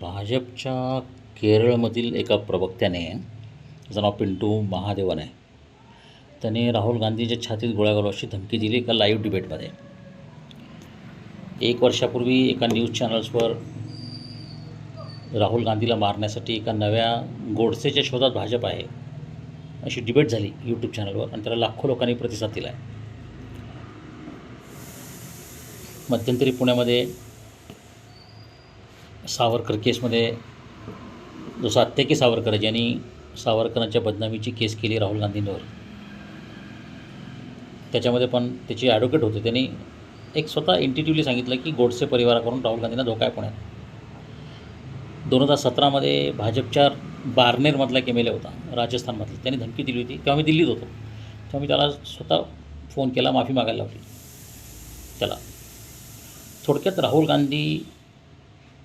भाजपच्या केरळमधील एका प्रवक्त्याने त्याचं नाव पिंटू महादेवन आहे त्याने राहुल गांधींच्या छातीत गोळ्या घालू अशी धमकी दिली एका लाईव्ह डिबेटमध्ये एक वर्षापूर्वी एका न्यूज चॅनल्सवर राहुल गांधीला मारण्यासाठी एका नव्या गोडसेच्या शोधात भाजप आहे अशी डिबेट झाली यूट्यूब चॅनलवर आणि त्याला लाखो लोकांनी प्रतिसाद दिला आहे मध्यंतरी पुण्यामध्ये सावरकर केसमध्ये जो सात्यकी सावरकर ज्यांनी सावरकरांच्या बदनामीची केस केली राहुल गांधींवर. त्याच्यामध्ये पण त्याचे ॲडव्होकेट होते. त्यांनी एक स्वतः इंटिट्यूवली सांगितलं की गोडसे परिवाराकडून राहुल गांधींना धोका आहे पुण्यात. दोन हजार सतरामध्ये भाजपच्या बारनेरमधला एक एम एल ए होता राजस्थानमधला. त्यांनी धमकी दिली होती. तेव्हा मी दिल्लीत होतो. तेव्हा मी त्याला स्वतः फोन केला माफी मागायला लावली. त्याला. थोडक्यात राहुल गांधी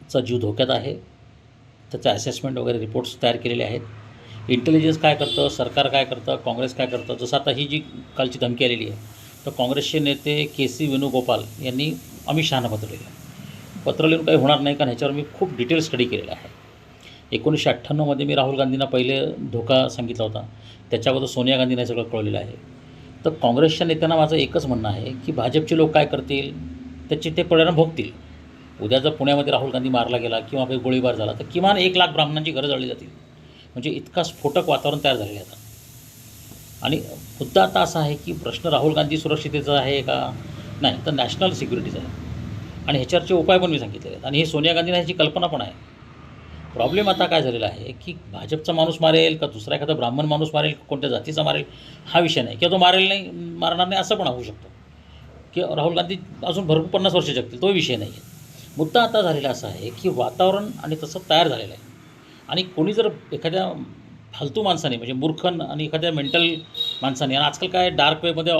चा जीव धोक्यात आहे. त्याचा असेसमेंट वगैरे रिपोर्ट्स तयार केलेले आहेत. इंटेलिजन्स काय करतं? सरकार काय करतं? काँग्रेस काय करतं? जसं आता ही जी कालची धमकी आलेली आहे तर काँग्रेसचे नेते के सी वेणुगोपाल यांनी अमित शहाना पत्र लिहिलं पत्र लिहून काही होणार नाही कारण ह्याच्यावर मी खूप डिटेल स्टडी केलेला आहे. एकोणीसशे अठ्ठ्याण्णवमध्ये मी राहुल गांधींना पहिले धोका सांगितला होता. त्याच्याबद्दल सोनिया गांधींना हे सगळं कळवलेलं आहे. तर काँग्रेसच्या नेत्यांना माझं एकच म्हणणं आहे की भाजपचे लोक काय करतील? त्याचे ते परिणाम भोगतील. उद्या जर पुण्यामध्ये राहुल गांधी मारला गेला किंवा काही गोळीबार झाला तर किमान एक लाख ब्राह्मणांची घरं जळली जातील. म्हणजे इतका स्फोटक वातावरण तयार झालेलं आहे आता. आणि मुद्दा आता असा आहे की प्रश्न राहुल गांधी सुरक्षितेचा आहे का? नाही तर नॅशनल सिक्युरिटीचा आहे. आणि ह्याच्यावरचे उपाय पण मी सांगितलेले आहेत. आणि हे सोनिया गांधींना ह्याची कल्पना पण आहे. प्रॉब्लेम आता काय झालेला आहे की भाजपचा माणूस मारेल का दुसरा एखादा ब्राह्मण माणूस मारेल कोणत्या जातीचा मारेल? हा विषय नाही. किंवा तो मारेल नाही मारणार नाही असं पण होऊ शकतं. की राहुल गांधी अजून भरपूर पन्नास वर्ष जगतील तो विषय नाही आहे. मुद्दा आता झालेला असा आहे की वातावरण आणि तसं तयार झालेलं आहे. आणि कोणी जर एखाद्या फालतू माणसाने म्हणजे मूर्खन आणि एखाद्या मेंटल माणसाने आणि आजकाल काय डार्क वेबमध्ये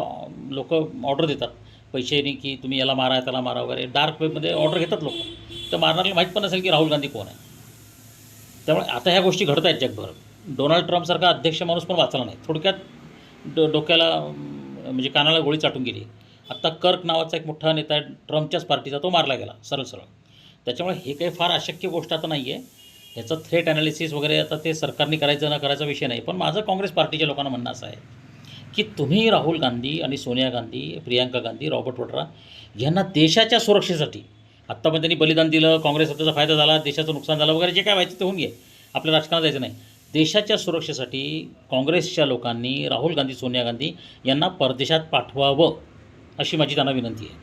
लोक ऑर्डर देतात. पैसेने की तुम्ही याला मारा त्याला मारा वगैरे. डार्क वेबमध्ये ऑर्डर घेतात लोक. तर मारणाऱ्याला माहीत पण नसेल की राहुल गांधी कोण आहे. त्यामुळे आता ह्या गोष्टी घडत आहेत जगभर डोनाल्ड ट्रम्पसारखा अध्यक्ष माणूस पण वाचला नाही. थोडक्यात डो डोक्याला म्हणजे कानाला गोळी चाटून गेली. आत्ता कर्क नावाचा एक मोठा नेता आहे ट्रम्पच्याच पार्टीचा तो मारला गेला सरळ सरळ. त्याच्यामुळे हे काही फार अशक्य गोष्ट आता नाही आहे ह्याचं थ्रेट ॲनालिसिस वगैरे आता ते सरकारने करायचं न करायचा विषय नाही. पण माझं काँग्रेस पार्टीच्या लोकांना म्हणणं असं आहे की तुम्ही राहुल गांधी आणि सोनिया गांधी प्रियांका गांधी रॉबर्ट वड्रा यांना देशाच्या सुरक्षेसाठी आत्ता पण त्यांनी बलिदान दिलं काँग्रेस त्याचा फायदा झाला देशाचं नुकसान झालं वगैरे जे काय व्हायचं ते होऊन घे. आपल्या राजकारणात जायचं नाही. देशाच्या सुरक्षेसाठी काँग्रेसच्या लोकांनी राहुल गांधी सोनिया गांधी यांना परदेशात पाठवावं. अशी माझी त्यांना विनंती आहे.